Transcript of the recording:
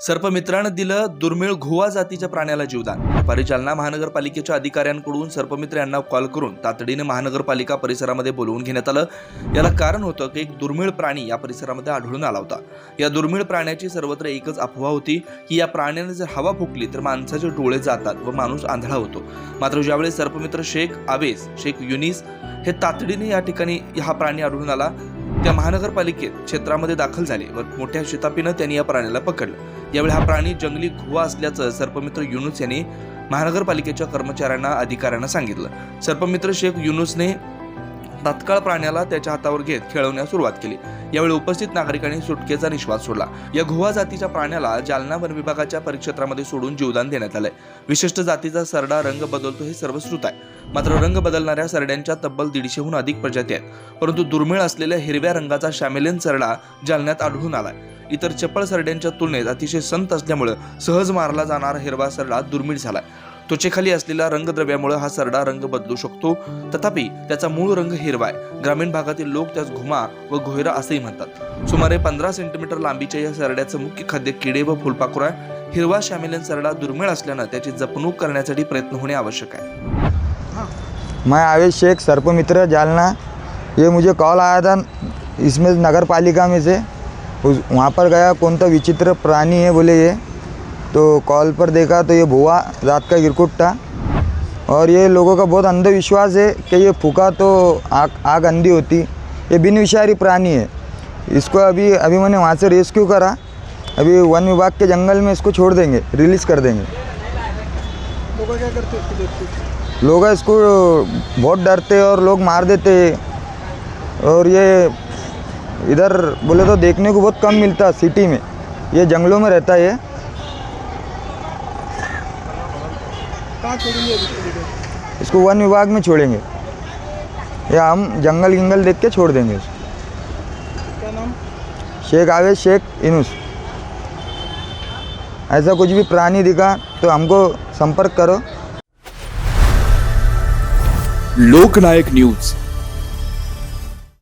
सर्पमित्रानं दिलं दुर्मिळ घुवा जातीच्या प्राण्याला जीवदान. परिचालना जालना महानगरपालिकेच्या अधिकाऱ्यांकडून सर्पमित्र यांना कॉल करून तातडीने महानगरपालिका परिसरामध्ये बोलवून घेण्यात आलं. याला कारण होतं की एक दुर्मिळ प्राणी या परिसरामध्ये आढळून आला होता. या दुर्मिळ प्राण्याची सर्वत्र एकच अफवा होती की या प्राण्याने जर हवा फुकली तर माणसाचे डोळे जातात व माणूस आंधळा होतो. मात्र ज्यावेळी सर्पमित्र शेख आवेस शेख युनिस हे तातडीने या ठिकाणी हा प्राणी आढळून आला त्या महानगरपालिकेत क्षेत्रामध्ये दाखल झाले व मोठ्या शितापीनं त्यांनी या प्राण्याला पकडलं. यावेळी हा प्राणी जंगली घुवा असल्याचं सर्पमित्र युनुस यांनी महानगरपालिकेच्या कर्मचाऱ्यांना अधिकाऱ्यांना सांगितलं. सर्पमित्र शेख युनुसने तात्काळ प्राण्याला त्याच्या हातावर घेत खेळवण्यास सुरुवात केली. यावेळी उपस्थित नागरिकांनी सुटकेचा निश्वास सोडला. या घुवा जातीच्या प्राण्याला जालना वन विभागाच्या परिक्षेत्रामध्ये सोडून जीवदान देण्यात आलंय. विशिष्ट जातीचा सरडा रंग बदलतो हे सर्वश्रुत आहे. मात्र रंग बदलणाऱ्या सरड्यांच्या तब्बल दीडशेहून अधिक प्रजाती आहेत. परंतु दुर्मिळ असलेल्या हिरव्या रंगाचा शॅमेलियन सरडा जालन्यात आढळून आला इतर चपळ सरड्यांच्या तुलनेत अतिशय संत असल्यामुळे सहज मारला जाणारा हिरवा सरडा दुर्मिळ झाला त्वचेखाली असलेल्या रंगद्रव्यामुळे हा सरडा रंग बदलू शकतो. तथापि त्याचा मूळ रंग हिरवा आहे. ग्रामीण भागातील लोक त्यास घुमा व घोयरा असेही म्हणतात. सुमारे पंधरा सेंटीमीटर लांबीच्या या सरड्याचं मुख्य खाद्य किडे व फुलपाखरू आहे. हिरवा शॅमेलियन सरडा दुर्मिळ असल्यानं त्याची जपणूक करण्यासाठी प्रयत्न होणे आवश्यक आहे. मैं आवेश शेख, सर्प मित्र, जालना। ये मुझे कॉल आया था इसमें नगर पालिका में से। उस, वहाँ पर गया, कौन सा विचित्र प्राणी है बोले ये? तो कॉल पर देखा तो ये भुआ रात का गिरकुट था। और ये लोगों का बहुत अंधविश्वास है कि ये फूका तो आग आग अंधी होती। ये बिन विषारी प्राणी है। इसको अभी अभी मैंने वहाँ से रेस्क्यू करा। अभी वन विभाग के जंगल में इसको छोड़ देंगे, रिलीज़ कर देंगे। लोग क्या करते इसको देख लोग इसको बहुत डरते और लोग मार देते और ये इधर बोले तो देखने को बहुत कम मिलता सिटी में। ये जंगलों में रहता है इसको वन विभाग में छोड़ेंगे। या हम जंगल गिंगल देख के छोड़ देंगे इसको। क्या नाम? शेख आवेश शेख इनुस। ऐसा कुछ भी प्राणी दिखा तो हमको संपर्क करो। लोकनायक न्यूज।